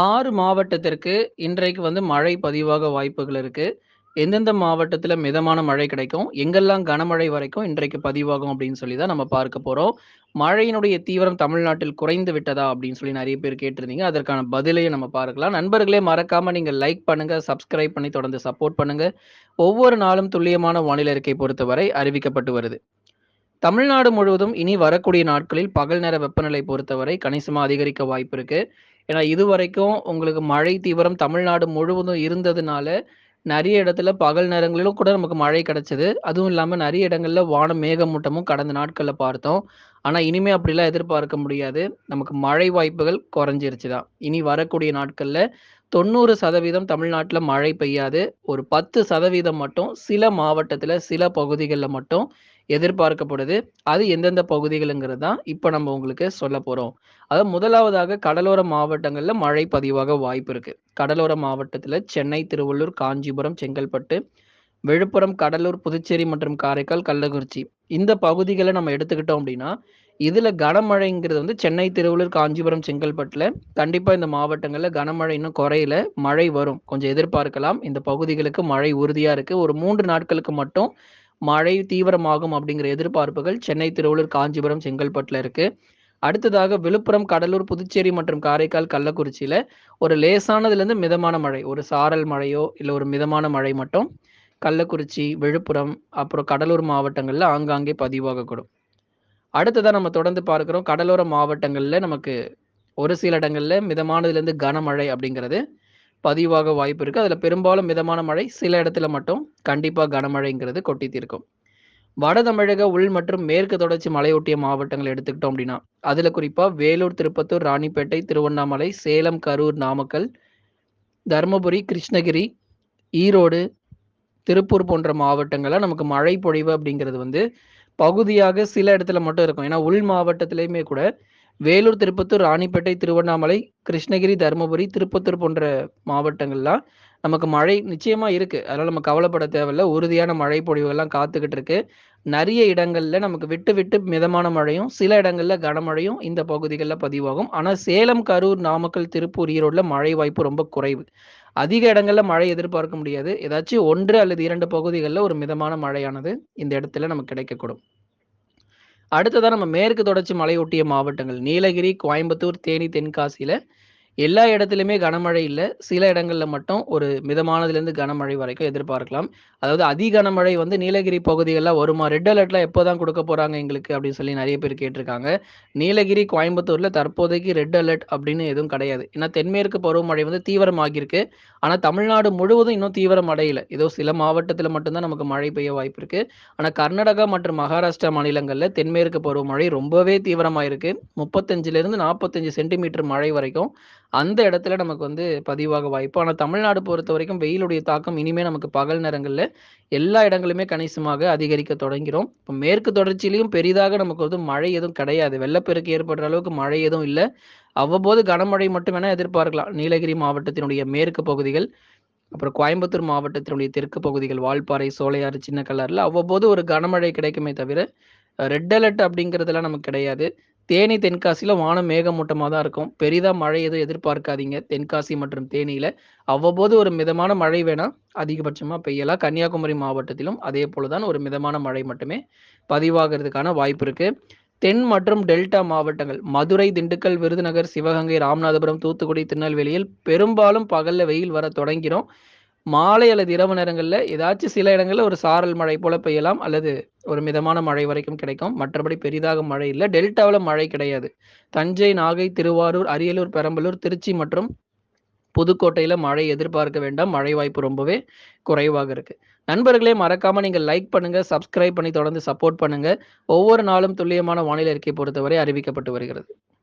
ஆறு மாவட்டத்திற்கு இன்றைக்கு வந்து மழை பதிவாக வாய்ப்புகள் இருக்கு. எந்தெந்த மாவட்டத்தில் மிதமான மழை கிடைக்கும்? எங்கெல்லாம் கனமழை வரைக்கும் இன்றைக்கு பதிவாகும் அப்படின்னு சொல்லி தான் நம்ம பார்க்க போகிறோம் மழையினுடைய தீவிரம் தமிழ்நாட்டில் குறைந்து விட்டதா? அப்படின்னு சொல்லி நிறைய பேர் கேட்டிருந்தீங்க. அதற்கான பதிலையும் நம்ம பார்க்கலாம். நண்பர்களே மறக்காம நீங்கள் லைக் பண்ணுங்க, சப்ஸ்கிரைப் பண்ணி தொடர்ந்து சப்போர்ட் பண்ணுங்க. ஒவ்வொரு நாளும் துல்லியமான வானிலை அறிக்கை பொறுத்தவரை அறிவிக்கப்பட்டு வருது. தமிழ்நாடு முழுவதும் இனி வரக்கூடிய நாட்களில் பகல் நேர வெப்பநிலை பொறுத்தவரை கணிசமாக அதிகரிக்க வாய்ப்பு இருக்குது ஏன்னா இதுவரைக்கும் உங்களுக்கு மழை தீவிரம் தமிழ்நாடு முழுவதும் இருந்ததுனால, நிறைய இடத்துல பகல் நேரங்களிலும் கூட நமக்கு மழை கிடைச்சது. அதுவும் இல்லாமல் நிறைய இடங்கள்ல வானம் மேகமூட்டமும் கடந்த நாட்களில் பார்த்தோம். ஆனால் இனிமே அப்படிலாம் எதிர்பார்க்க முடியாது. நமக்கு மழை வாய்ப்புகள் குறைஞ்சிருச்சு தான். இனி வரக்கூடிய நாட்களில் தொண்ணூறு சதவீதம் தமிழ்நாட்டில் மழை பெய்யாது. ஒரு 10% மட்டும் சில மாவட்டத்தில் சில பகுதிகளில் மட்டும் எதிர்பார்க்கப்படுது. அது எந்தெந்த பகுதிகளுங்கிறது தான் இப்போ நம்ம உங்களுக்கு சொல்ல போகிறோம் அதாவது முதலாவதாக கடலோர மாவட்டங்களில் மழை பதிவாக வாய்ப்பு இருக்கு. கடலோர மாவட்டத்தில் சென்னை, திருவள்ளூர், காஞ்சிபுரம், செங்கல்பட்டு, விழுப்புரம், கடலூர், புதுச்சேரி மற்றும் காரைக்கால், கள்ளக்குறிச்சி. இந்த பகுதிகளை நம்ம எடுத்துக்கிட்டோம் அப்படின்னா, இதுல கனமழைங்கிறது வந்து சென்னை, திருவள்ளூர், காஞ்சிபுரம், செங்கல்பட்டுல கண்டிப்பா இந்த மாவட்டங்கள்ல கனமழை இன்னும் குறையல. மழை வரும். கொஞ்சம் எதிர்பார்க்கலாம். இந்த பகுதிகளுக்கு மழை உறுதியா இருக்கு. ஒரு மூன்று நாட்களுக்கு மட்டும் மழை தீவிரமாகும் அப்படிங்கிற எதிர்பார்ப்புகள் சென்னை, திருவள்ளூர், காஞ்சிபுரம், செங்கல்பட்டுல இருக்கு. அடுத்ததாக விழுப்புரம், கடலூர், புதுச்சேரி மற்றும் காரைக்கால், கள்ளக்குறிச்சியில ஒரு லேசானதுலேருந்து மிதமான மழை. ஒரு சாரல் மழையோ, இல்லை ஒரு மிதமான மழை மட்டும் கள்ளக்குறிச்சி, விழுப்புரம், அப்புறம் கடலூர் மாவட்டங்கள்ல ஆங்காங்கே பதிவாகக்கூடும். அடுத்ததான் நம்ம தொடர்ந்து பார்க்குறோம் கடலோர மாவட்டங்களில் நமக்கு ஒரு சில இடங்களில் மிதமானதுலேருந்து கனமழை அப்படிங்கிறது பதிவாக வாய்ப்பு இருக்குது அதில் பெரும்பாலும் மிதமான மழை, சில இடத்துல மட்டும் கண்டிப்பாக கனமழைங்கிறது கொட்டி தீர்க்கும். வட தமிழக உள் மற்றும் மேற்கு தொடர்ச்சி மலையொட்டிய மாவட்டங்கள் எடுத்துக்கிட்டோம் அப்படின்னா, அதில் குறிப்பாக வேலூர், திருப்பத்தூர், ராணிப்பேட்டை, திருவண்ணாமலை, சேலம், கரூர், நாமக்கல், தருமபுரி கிருஷ்ணகிரி, ஈரோடு, திருப்பூர் போன்ற மாவட்டங்களில் நமக்கு மழை பொழிவு அப்படிங்கிறது வந்து பகுதியாக சில இடத்துல மட்டும் இருக்கும். ஏன்னா உள் மாவட்டத்திலையுமே கூட வேலூர், திருப்பத்தூர், ராணிப்பேட்டை, திருவண்ணாமலை, கிருஷ்ணகிரி, தர்மபுரி, திருப்பத்தூர் போன்ற மாவட்டங்கள்லாம் நமக்கு மழை நிச்சயமா இருக்கு. அதனால நம்ம கவலைப்பட தேவையில்ல. உறுதியான மழை பொழிவுகள்லாம் காத்துக்கிட்டு இருக்கு. நிறைய இடங்கள்ல நமக்கு விட்டு விட்டு மிதமான மழையும், சில இடங்கள்ல கனமழையும் இந்த பகுதிகளில் பதிவாகும். ஆனா சேலம், கரூர், நாமக்கல், திருப்பூர், ஈரோடுல மழை வாய்ப்பு ரொம்ப குறைவு. அதிக இடங்கள்ல மழை எதிர்பார்க்க முடியாது. ஏதாச்சும் ஒன்று அல்லது இரண்டு பகுதிகளில் ஒரு மிதமான மழையானது இந்த இடத்துல நமக்கு கிடைக்கக்கூடும். அடுத்ததா நம்ம மேற்கு தொடர்ச்சி மலையொட்டிய மாவட்டங்கள். நீலகிரி, கோயம்புத்தூர், தேனி, தென்காசியில எல்லா இடத்துலையுமே கனமழை இல்லை சில இடங்களில் மட்டும் ஒரு மிதமானதுலேருந்து கனமழை வரைக்கும் எதிர்பார்க்கலாம். அதாவது அதி கனமழை வந்து நீலகிரி பகுதிகளில் வருமா? ரெட் அலர்ட்லாம் எப்போ தான் கொடுக்க போகிறாங்க எங்களுக்கு அப்படின்னு சொல்லி நிறைய பேர் கேட்டிருக்காங்க. நீலகிரி, கோயம்புத்தூரில் தற்போதைக்கு ரெட் அலர்ட் அப்படின்னு எதுவும் கிடையாது. ஏன்னா தென்மேற்கு பருவமழை வந்து தீவிரமாகியிருக்கு. ஆனால் தமிழ்நாடு முழுவதும் இன்னும் தீவிரம் அடையல. ஏதோ சில மாவட்டத்தில் மட்டும்தான் நமக்கு மழை பெய்ய வாய்ப்பு இருக்கு. ஆனால் கர்நாடகா மற்றும் மகாராஷ்டிரா மாநிலங்களில் தென்மேற்கு பருவமழை ரொம்பவே தீவிரமாக இருக்கு. 35லிருந்து 45 சென்டிமீட்டர் மழை வரைக்கும் அந்த இடத்துல நமக்கு வந்து பதிவாக வாய்ப்பு. ஆனால் தமிழ்நாடு பொறுத்த வரைக்கும் வெயிலுடைய தாக்கம் இனிமே நமக்கு பகல் நேரங்களில் எல்லா இடங்களுமே கணிசமாக அதிகரிக்க தொடங்கிறோம் இப்போ மேற்கு தொடர்ச்சியிலையும் பெரிதாக நமக்கு வந்து மழை எதுவும் கிடையாது. வெள்ளப்பெருக்கு ஏற்படுற அளவுக்கு மழை எதுவும் இல்லை அவ்வப்போது கனமழை மட்டும் வேணா எதிர்பார்க்கலாம். நீலகிரி மாவட்டத்தினுடைய மேற்கு பகுதிகள், அப்புறம் கோயம்புத்தூர் மாவட்டத்தினுடைய தெற்கு பகுதிகள் வால்பாறை, சோலையாறு, சின்ன கலரில் அவ்வப்போது ஒரு கனமழை கிடைக்குமே தவிர, ரெட் அலர்ட் அப்படிங்கிறதெல்லாம் நமக்கு கிடையாது. தேனி, தென்காசியில வானம் மேகமூட்டமாக தான் இருக்கும். பெரிதாக மழை எதுவும் எதிர்பார்க்காதீங்க. தென்காசி மற்றும் தேனியில் அவ்வப்போது ஒரு மிதமான மழை வேணால் அதிகபட்சமாக பெய்யலாம். கன்னியாகுமரி மாவட்டத்திலும் அதே போல தான் ஒரு மிதமான மழை மட்டுமே பதிவாகிறதுக்கான வாய்ப்பு இருக்குது தென் மற்றும் டெல்டா மாவட்டங்கள் மதுரை, திண்டுக்கல், விருதுநகர், சிவகங்கை, ராமநாதபுரம், தூத்துக்குடி, திருநெல்வேலியில் பெரும்பாலும் பகலில் வெயில் வர தொடங்கிடும் மாலை அல்லது இரவு நேரங்களில் ஏதாச்சும் சில இடங்களில் ஒரு சாரல் மழை போல பெய்யலாம். அல்லது ஒரு மிதமான மழை வரைக்கும் கிடைக்கும். மற்றபடி பெரிதாக மழை இல்லை டெல்டாவில் மழை கிடையாது. தஞ்சை, நாகை, திருவாரூர், அரியலூர், பெரம்பலூர், திருச்சி மற்றும் புதுக்கோட்டையில் மழை எதிர்பார்க்க வேண்டாம். மழை வாய்ப்பு ரொம்பவே குறைவாக இருக்கு. நண்பர்களே மறக்காம நீங்கள் லைக் பண்ணுங்க, சப்ஸ்கிரைப் பண்ணி தொடர்ந்து சப்போர்ட் பண்ணுங்க. ஒவ்வொரு நாளும் துல்லியமான வானிலை அறிக்கை பொறுத்தவரை அறிவிக்கப்பட்டு வருகிறது.